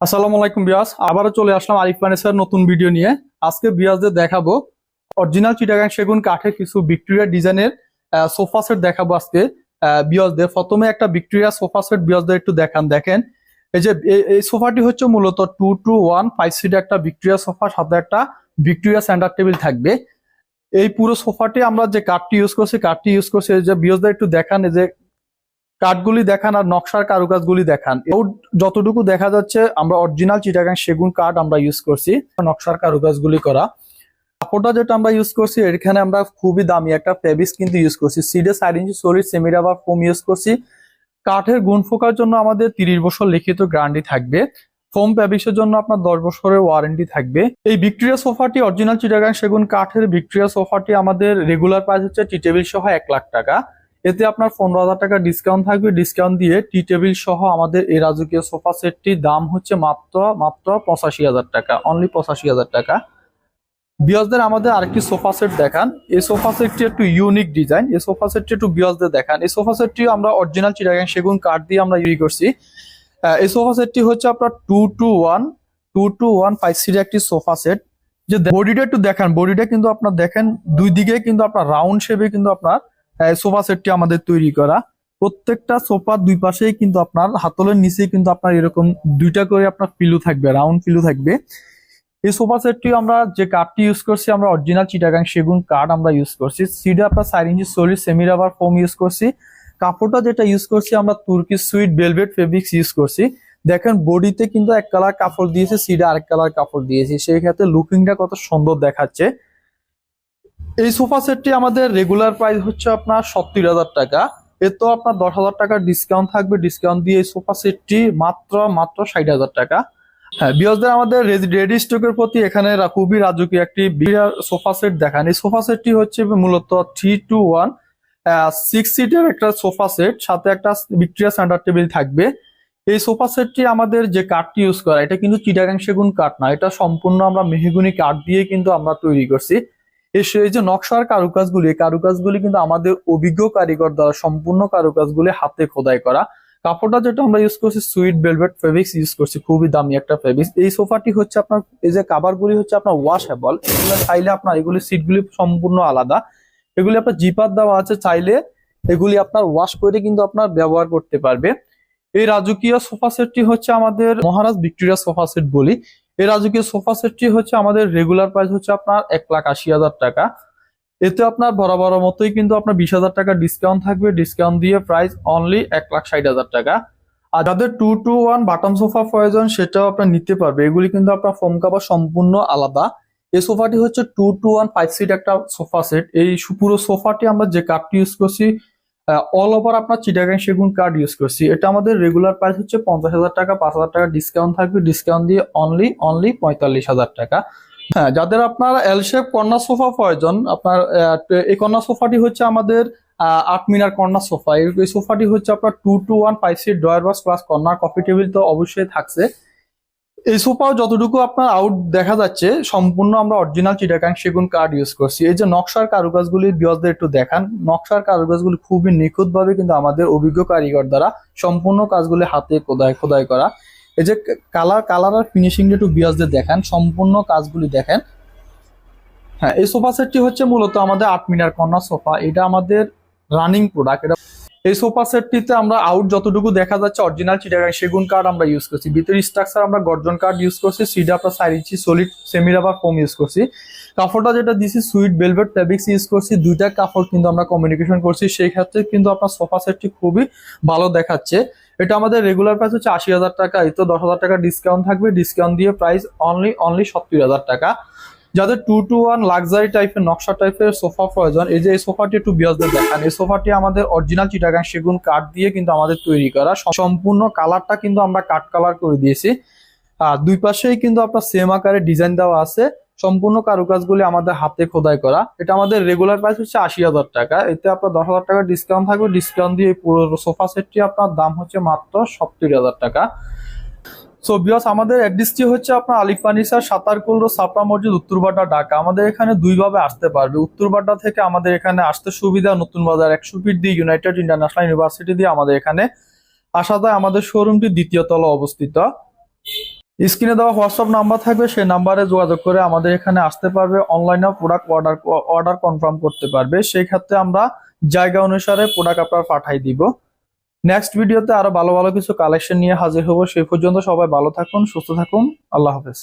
আসসালামু আলাইকুম বিয়াস, আবারও চলে আসলাম আরিফ ফার্নিচার নতুন ভিডিও নিয়ে। আজকে বিয়াসদের দেখাবো অরিজিনাল চিটাগাং সেগুন কাঠের কিছু ভিক্টোরিয়া ডিজাইনের সোফা সেট দেখাবো আজকে বিয়াসদের। প্রথমে একটা ভিক্টোরিয়া সোফা সেট বিয়াসদের একটু দেখান, দেখেন। এই যে এই সোফাটি হচ্ছে মূলত two two one five seat একটা ভিক্টোরিয়া সোফা সাথে একটা ভিক্টোরিয়া সেন্টার টেবিল থাকবে। এই পুরো সোফাটি আমরা যে কাঠটি ইউজ করছি কাঠটি ইউজ করছি যে বিয়াসদের একটু দেখান যে কাঠগুলি দেখান আর নকশার কারুকাজগুলি দেখান। যতটুকু দেখা যাচ্ছে, আমরা অরিজিনাল চিটাগাং সেগুন কাঠ আমরা ইউজ করছি, নকশার কারুকাজগুলি করা। কাপড়টা যেটা আমরা ইউজ করছি, এখানে আমরা খুবই দামি একটা ফেব্রিক্স কিন্তু ইউজ করছি। সিডে side inch solid semi rubber foam use করছি। কাঠের গুণ ফোকার জন্য আমাদের তিরিশ বছর লিখিত গ্যারান্টি থাকবে। ফোম ফেব্রিক্সের জন্য আপনার দশ বছরের ওয়ারেন্টি থাকবে। এই ভিক্টোরিয়া সোফাটি অরিজিনাল চিটাগাং সেগুন কাঠের ভিক্টোরিয়া সোফাটি আমাদের রেগুলার প্রাইস হচ্ছে টি টেবিল সহ এক লাখ টাকা। এতে আপনার পনেরো হাজার টাকা ডিসকাউন্ট থাকবে। ডিসকাউন্ট দিয়ে টি টেবিল সহ আমাদের এই রাজকীয় সোফা সেটটির দাম হচ্ছে মাত্র মাত্র পঁচাশি হাজার টাকা। অনলি পঁচাশি হাজার টাকা। বিয়সদের আমাদের আরেকটি সোফা সেট দেখান। এই সোফা সেটটি একটু ইউনিক ডিজাইন এই সোফা সেটটি একটু বিয়সদের দেখান। এই সোফা সেটটি আমরা অরিজিনাল চিটাগাং সেগুন কাঠ দিয়ে আমরা ইউজ করছি। এই সোফা সেটটি হচ্ছে আপনার two two one two two one five সিটের একটি সোফা সেট যে বডিটা একটু দেখান। বডিটা কিন্তু আপনার দেখেন, দুই দিকে কিন্তু আপনার রাউন্ড শেপে কিন্তু আপনার সোফা সেটটি আমাদের তৈরি করা। প্রত্যেকটা সোফার দুই পাশেই কিন্তু আপনার, হাতলের নিচে কিন্তু আপনার এরকম দুইটা করে আপনার পিলু থাকবে, রাউন্ড পিলু থাকবে। এই সোফা সেটটি আমরা যে কাঠটি ইউজ করছি, আমরা অরিজিনাল চিটাগাং সেগুন কাঠ আমরা ইউজ করছি। সিডে আপনার চার inch solid semi rubber foam use করছি। কাপড়টা যেটা ইউজ করছি, আমরা তুর্কি সুইট বেলভেট ফেব্রিক্স ইউজ করছি। দেখেন, বডিতে কিন্তু এক কালার কাপড় দিয়েছে সিডে আরেক কালার কাপড় দিয়েছি। সেই ক্ষেত্রে লুকিংটা কত সুন্দর দেখাচ্ছে। এই সোফা সেটটি আমাদের রেগুলার প্রাইস হচ্ছে আপনার সত্তর হাজার টাকা। তো আপনার দশ হাজার টাকার ডিসকাউন্ট থাকবে। ডিসকাউন্ট দিয়ে এই সোফা সেটটি মাত্র মাত্র ষাট হাজার টাকা। হ্যাঁ বিয়সদের আমাদের রেডি স্টকের প্রতি এখানে খুবই রাজকীয় একটি সোফা সেট দেখান। এই সোফা সেটটি হচ্ছে মূলত থ্রি টু ওয়ান সিক্স সিটের একটা সোফা সেট। সাথে একটা ভিক্টোরিয়া সেন্টার টেবিল থাকবে। এই সোফা সেটটি আমাদের যে কাঠটি ইউজ করা, এটা কিন্তু চিটাগাং সেগুন কাঠ না। এটা সম্পূর্ণ আমরা মেহগুনি কাঠ দিয়ে কিন্তু আমরা তৈরি করছি। এই যে নকশার কারুকাজগুলি কারুকাজগুলি কিন্তু আমাদের অভিজ্ঞ কারিগর দ্বারা সম্পূর্ণ কারুকাজগুলি হাতে খোদাই করা। কাপড়টা যেটা আমরা ইউজ করছি সুইট ভেলভেট ফেব্রিক্স ইউজ করছি, খুবই দামি একটা ফেব্রিক্স এই সোফাটি হচ্ছে আপনার, এই যে কাভারগুলি হচ্ছে আপনার ওয়াশেবল এগুলো চাইলে আপনার এগুলি সিটগুলি সম্পূর্ণ আলাদা। এগুলি আপনার জিপার দেওয়া আছে, চাইলে এগুলি আপনার ওয়াশ করে কিন্তু আপনার ব্যবহার করতে পারবে। এই রাজকীয় সোফা সেটটি হচ্ছে আমাদের মহারাজ ভিক্টোরিয়া সোফা সেট বলি। এই রাজকীয় সোফা সেটটি হচ্ছে আমাদের রেগুলার প্রাইস হচ্ছে আপনার এক লাখ আশি হাজার টাকা। এতে আপনার বরাবর মতোই কিন্তু আপনার বিশ হাজার টাকা ডিসকাউন্ট থাকবে। ডিসকাউন্ট দিয়ে প্রাইস অনলি এক লাখ ষাট হাজার টাকা। আর যাদের two two one button sofa প্রয়োজন, সেটাও আপনার নিতে পারবে। এগুলি কিন্তু আপনার ফোম কাভার সম্পূর্ণ আলাদা। এই সোফাটি হচ্ছে two two one five seat একটা সোফা সেট এই পুরো সোফাটি আমরা যে কাঠটি ইউজ করছি অল ওভার আপনার চিটাগাং সেগুন কার্ড ইউজ করছি। এটা আমাদের রেগুলার প্রাইস হচ্ছে পঞ্চাশ হাজার টাকা, পাঁচ হাজার টাকা ডিসকাউন্ট থাকবে। ডিসকাউন্ট দিয়ে অনলি অনলি পঁয়তাল্লিশ হাজার টাকা। হ্যাঁ যাদের আপনার এল শেপ কর্নার সোফা প্রয়োজন, আপনার এই কর্নার সোফাটি হচ্ছে আমাদের আট মিনার কর্নার সোফা। এই এই সোফাটি হচ্ছে আপনার two two one five seat drawer base plus corner coffee table তো অবশ্যই থাকছে। এই সোফাও যতটুকু আপনার আউট দেখা যাচ্ছে, সম্পূর্ণ আমরা অরিজিনাল চিটাকাং সেগুন কার্ড ইউজ করছি। এই যে নকশার কারুকাজগুলি বিয়সদের একটু দেখান। নকশার কারুকাজগুলি খুবই নিখুঁতভাবে কিন্তু আমাদের অভিজ্ঞ কারিগর দ্বারা সম্পূর্ণ কাজগুলি হাতে খোদাই খোদাই করা। এই যে কালার কালার আর ফিনিশিং একটু বিয়সদের দেখান, সম্পূর্ণ কাজগুলি দেখেন। হ্যাঁ এই সোফা সেটটি হচ্ছে মূলত আমাদের আট মিনার কর্নার সোফা এটা আমাদের রানিং প্রোডাক্ট এটা এই সোফা সেটটিতে আমরা আউট যতটুকু দেখা যাচ্ছে অরিজিনাল চিটাগাং সেগুন কাঠ আমরা ইউজ করছি। ভিতরে স্ট্রাকচার আমরা গর্জন কাঠ ইউজ করছি সিডা আপনার চার inch solid semi rubber foam use করছি। কাপড়টা যেটা দিছি সুইট ভেলভেট ফেব্রিক্স ইউজ করছি। দুইটা কাপড় কিন্তু আমরা কমিউনিকেশন করছি। সেই ক্ষেত্রে কিন্তু আপনার সোফা সেটটি খুবই ভালো দেখাচ্ছে। এটা আমাদের রেগুলার প্রাইস হচ্ছে আশি হাজার টাকা, এই তো দশ হাজার টাকা ডিসকাউন্ট থাকবে। ডিসকাউন্ট দিয়ে প্রাইস অনলি অনলি সত্তর হাজার টাকা। যাদের টু টু ওয়ান লাক্সারি টাইপের নকশা টাইপের সোফা প্রয়োজন, এই যে এই সোফাটি একটু বিয়াসদের দেখান। এই সোফাটি আমাদের অরিজিনাল চিটাগাং সেগুন কাঠ দিয়ে কিন্তু আমাদের তৈরি করা। সম্পূর্ণ কালারটা কিন্তু আমরা কাঠ কালার করে দিয়েছি। আর দুই পাশেই কিন্তু আপনার সেম আকারে ডিজাইন দেওয়া আছে। সম্পূর্ণ কারুকাজগুলি আমাদের হাতে খোদাই করা। এটা আমাদের রেগুলার প্রাইস হচ্ছে আশি হাজার টাকা। এতে আপনার দশ হাজার টাকা ডিসকাউন্ট থাকবে। ডিসকাউন্ট দিয়ে পুরো সোফা সেটটি আপনার দাম হচ্ছে মাত্র সত্তর হাজার টাকা। সো বিয়াস আমাদের অ্যাড্রেসটি হচ্ছে আপনার আলিফ ফার্নিচার সাতারকুল মসজিদ উত্তরবাড্ডা ঢাকা। আমাদের এখানে দুইভাবে আসতে পারবে। উত্তরবাড্ডা থেকে আমাদের এখানে আসতে সুবিধা নতুন বাজার একশো ফিট দিয়ে ইউনাইটেড ইন্টারন্যাশনাল ইউনিভার্সিটি দিয়ে আমাদের এখানে আসা যায়। আমাদের শোরুমটি দ্বিতীয় তলা অবস্থিত। স্ক্রিনে দেওয়া হোয়াটসঅ্যাপ নাম্বার থাকবে সেই নাম্বারে যোগাযোগ করে আমাদের এখানে আসতে পারবে। অনলাইনে প্রোডাক্ট অর্ডার অর্ডার কনফার্ম করতে পারবে। সেই ক্ষেত্রে আমরা জায়গা অনুসারে প্রোডাক্ট আপনার পাঠাই দিব। নেক্সট ভিডিওতে আরও ভালো ভালো কিছু কালেকশন নিয়ে হাজির হব। সেই পর্যন্ত সবাই ভালো থাকুন, সুস্থ থাকুন। আল্লাহ হাফেজ।